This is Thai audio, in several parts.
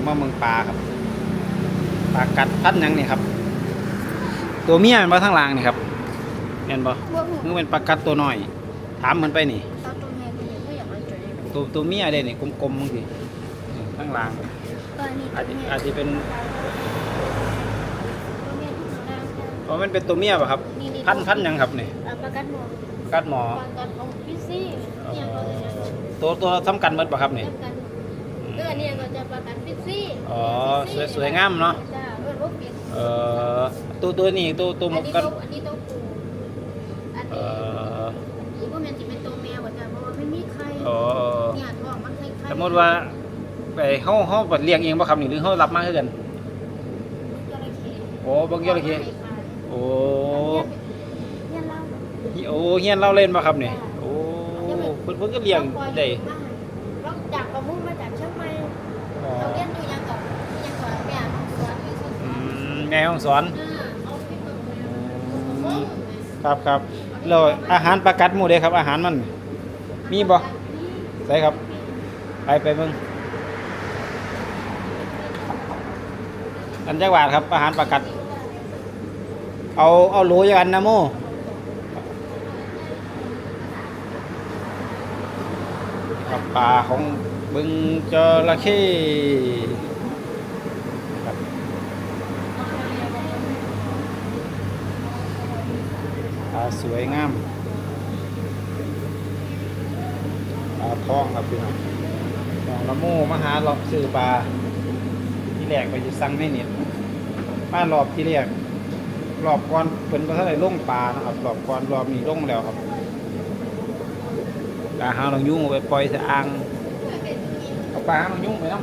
องมาเมืองปลาครับปลากัดพัดหยังนี่ครับ ตัวเมียมันมาทางล่างนี่ครับเห็นบ่พวกหนูมันเป็นปลากัดตัวน้อย ถามมันไปนี่ ตอนตัวแม่ก็ยังไม่อยากมาเจอเลยตัวตัวเมียเด้นี่กลมๆมึงสิข้างล่างตอนนี้อาจตัวจะแม่อาจจะเป็นตัวแม่ที่ข้างล่างเพราะมันเป็นตัวเมียป่ะครับนี่นี่พันพันหยังครับนี่เอาประกันหมดกัดหมอประกันของพี่ซี่เนี่ยเราจะนะตัวตัวสำคัญหมดป่ะครับนี่ประกัน เออเนี่ยก็จะประกันพี่ซี่อ๋อสวยสวยงามเนาะ จ้าเออรถเปลี่ยนเอ่อตัวตัวนี้ตัวตัวหมอันกนี้กัดตัวอันนี้ตัวปูอันเอ่นี้ออีพวกมันจะเป็นตัวแมวจ้ะเพราะว่าไม่มีใครอ๋อเนี่ยท้องมันใครใครสมมติว่าไปเฮาเฮาบัดเลี้ยงเองบ่ครับนี่หรือเฮารับมาคือกันโอ้เบิ่งจระเข้โอ้เนี่ยเรา โอ้เฮียนเล่าเล่นบ่ครับนี่โอ้เพิ่นเพิ่นก็เลี้ยงได้เราจากประมุ่ง แม่ห้องสอนอืมครับครับแล้วอาหารปลากัดหมู่เด้ครับ อาหารมัน มีบ่ใส่ครับ ไปไปเบิ่งอันจักบาทครับ อาหารปลากัด เอาเอาโหลอย่างอันนะโมครับปลาของบึงจระเข้ครับปลาสวยงามปลาทองครับพี่น้องน้องละโมมาหาเลาะซื้อปลาที่แรกไปจะสั่งในเน็ตบ้ารอบที่แรกรอบก่อนเป็นประเทศไหนล่งปลานะครับรอบก่อนรอบนี้ล่งแล้วครับปลาหางนองยุ่งไปปล่อยส่อ่างเอาปลาหางนองยุ่งไปน้ำ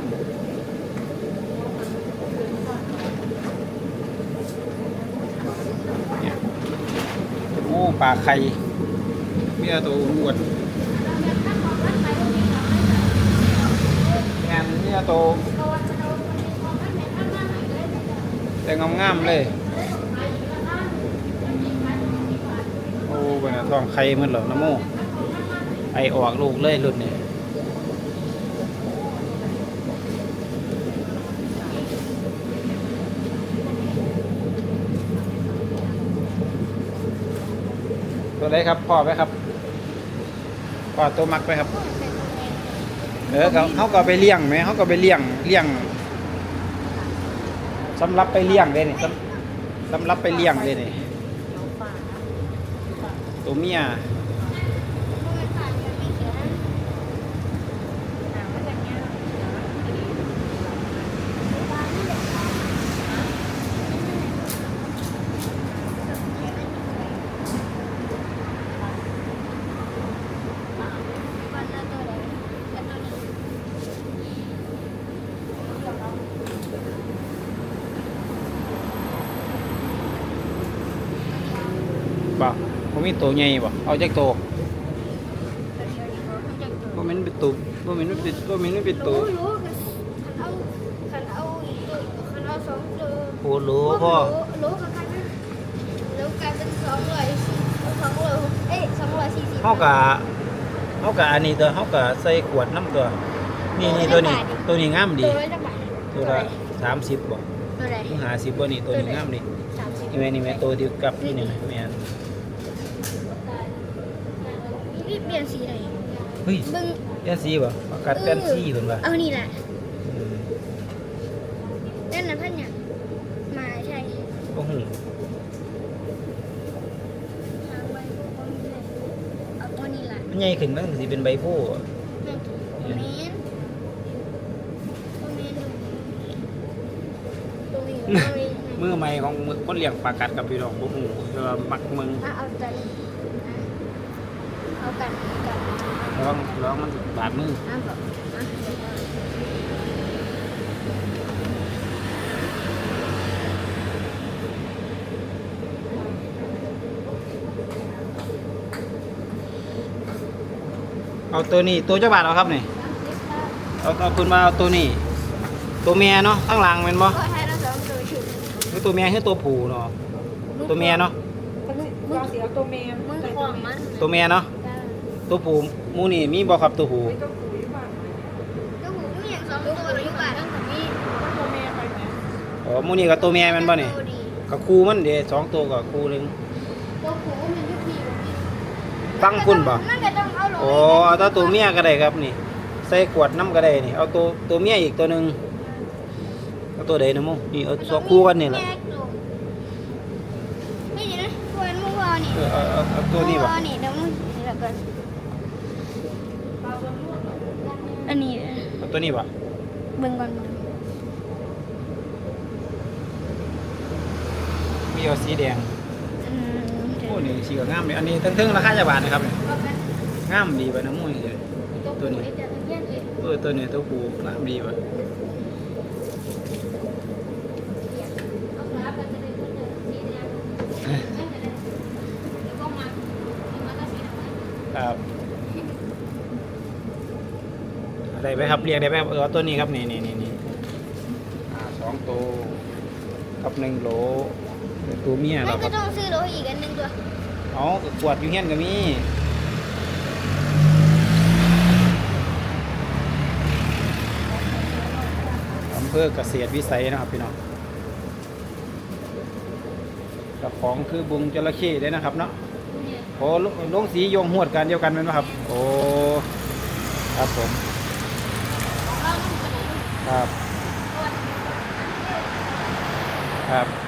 เนี่ยโอ้ ปลาไข่มีแต่ตัวอ้วนงานมีแต่ตัวแต่งงามๆเลยโอ้เป็นท้องไข่มันเหรอน้ำโมไอออกลูกเลยรุ่นนี้ ตัวไหนครับพ่อไหมครับพ่อตัวมักไหมครับเออเขาเขาก็ไปเลี้ยงไหมเขาก็ไปเลี้ยงเลี้ยงสำหรับไปเลี้ยงเลยนี่สำสำหรับไปเลี้ยงเลยนี่ตัวเมียบ่ ผมมีตัวใหญ่บ่เอาจากตัวบ่แม่นเป็นตัวบ่แม่นเป็นบ่แม่นเป็นตัวรู้รู้คันเอาคันเอาอีกตัวคันเอาสองตัวโอ้โหพ่อรู้กันนะแล้วกลายเป็นสองร้อยสองร้อยเอ้ยสองร้อยสี่สิบเฮากะเฮากะอันนี้ตัวเฮากะใส่ขวดน้ำตัว นี่นี่ตัวนี้ตัวนี้งามดี ตัวละจักบาทตัวละ30บ่ตัวไหนมึงหา10บ่นี่ตัวนี้งามดีสามสิบนี่แม่นี่แม่ตัวเดียวกับนี่นี่แม่แม่น นี่ เปลี่ยนสีไหนเฮ้ยบึ้งแป้นสีบ่ประกาศแป้นสีเพิ่นว่าเอานี่แหละอืมเล่นนะพันเนี่ยมาใช่บ่ฮู้ทางใบพวกนี้เลยเอาตัวนี้แหละมันใหญ่ขึ้นมันก็สิเป็นใบโพธิ์อะเมนตัวเมนตัวนี้ตัวนี้มือใหม่ของมือคนเลี้ยงปลากัดกับพี่น้องบ่ฮู้แต่ว่ามักมึง เอาตัวนี้เอากันกันร้องร้องมันสิบาดมืออะบอกอะเดี๋ยวก่อนเอาตัวนี้ตัวเจ้าบาทเอาครับนี่เอาเอาคุณมาเอาตัวนี้ ตัวเมียเนาะข้างหลังแม่นบ่ก็ให้เราสองตัวชุดคือตัวเมียคือตัวผู้เนาะตัวเมียเนาะมึงเสียตัวเมมมือของมันตัวเมียเนาะจ้า ตัวผู้หมูนี่มีบ่ครับตัวผู้ไม่ต้องคุยบ้างก็หูไม่อย่างสองตัวอยู่บ้านตั้งแต่นี้อ๋อหมูนี่กับตัวแม่แมันบ่นี่ตัวดีกับคู่มันเด้สองตัวกับคู่หนึงตัวผูมันยุบพีแบบนี้ฟังคุณบ่มันก็ต้องเอาลงโอ้เอาตัวตัวเมียก็ได้ครับนี่ ใส่ขวดน้ำก็ได้นี่ เอาตัวตัวเมียอีกตัวหนึงเอาตัวใดนะหมูนี่เอาสองคู่กันนี่แหละแยกลงนี่เดี๋ยวนะตัวนั้นมึงวอนี่เออเอาเอาเอาตัวนี้บ่มึงวอนี่เดี๋ยวมึงเดี๋ยวก่อนอันนี้ เอา ตัวนี้บ่เบิ่งก่อนมึงมีเอาสีแดงอืมเดี๋ยวโอ้นี่สีก็งามเลยอันนี้ทั้งๆราคาจะบาทนะครับนี่งามดีป่ะน้ำมูนี่เลยตัวนี้ตัวตัวนี้ตัวผู้งามดีป่ะครับ ได้ไหมครับเรียกได้ไหมครับเออเอาตัวนี้ครับนี่นี่นี่นี่อ่าสองตัวกับหนึ่งโหลตัวเมียแล้เราวคก็รับต้องซื้อโลอีกอันหนึงตัวเอาก็ขวดอยู่เฮียนก็มีอำเภอเกษตรวิสัยนะครับพี่น้องเจ้าของคือบุงจระเข้ได้นะครับเนาะ โอ้ลงลงสีโยงหวดกันเดียวกันไหมนบ่ครับ โอ้ ครับผม ครับ ครับ